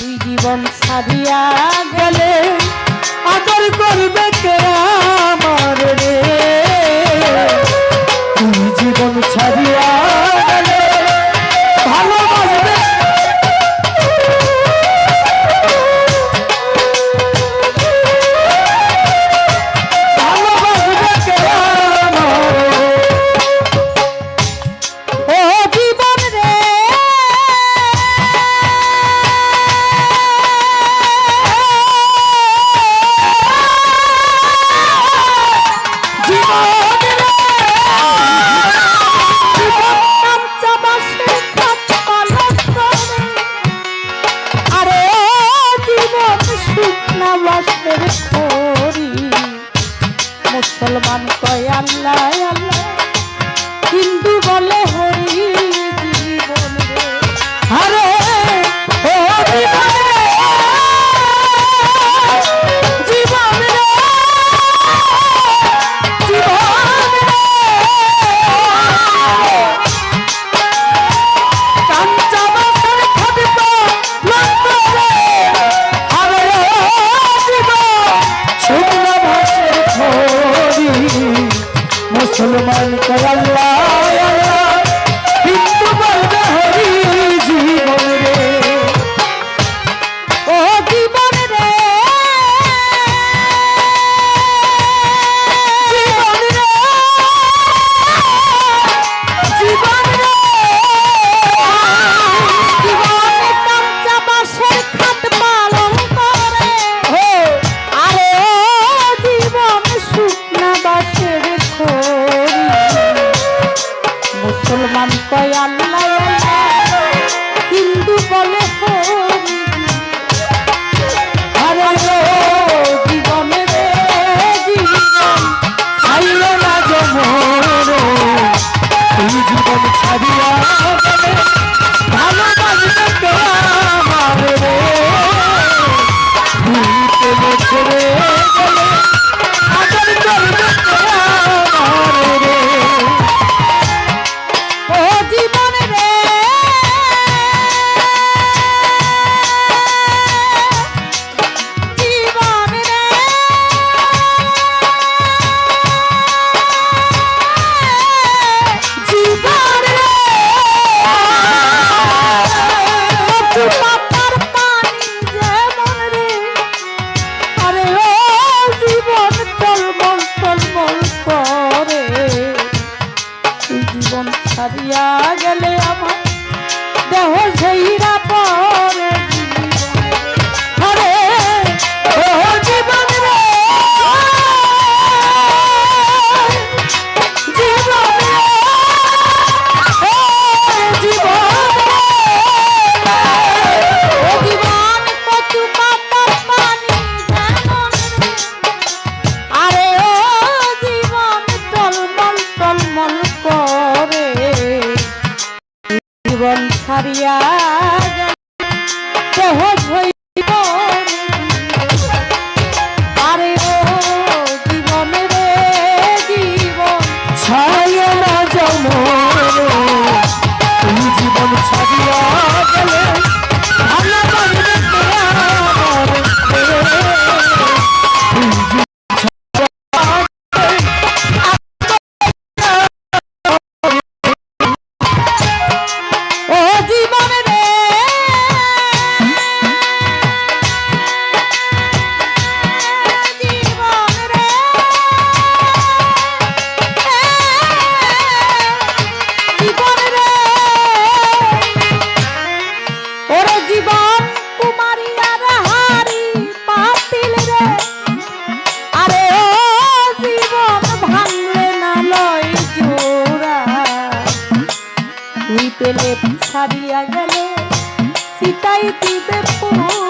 তুই জীবন সারিয়া গেলে আদর করবে কে আমার রে? তুই জীবন ছাড়িয়া শুকনা বাসের খড়ি মুসলমান কয় আল্লাহ আল্লাহ। হিন্দু বলে হরি জীবন হরে। মুসলমান কর আল্লাহ জীবন ছাড়িয়া গেলে আমার দেহ সেই পরে। দিয়া দিয়া গেলে সীতাই দিবে ফোন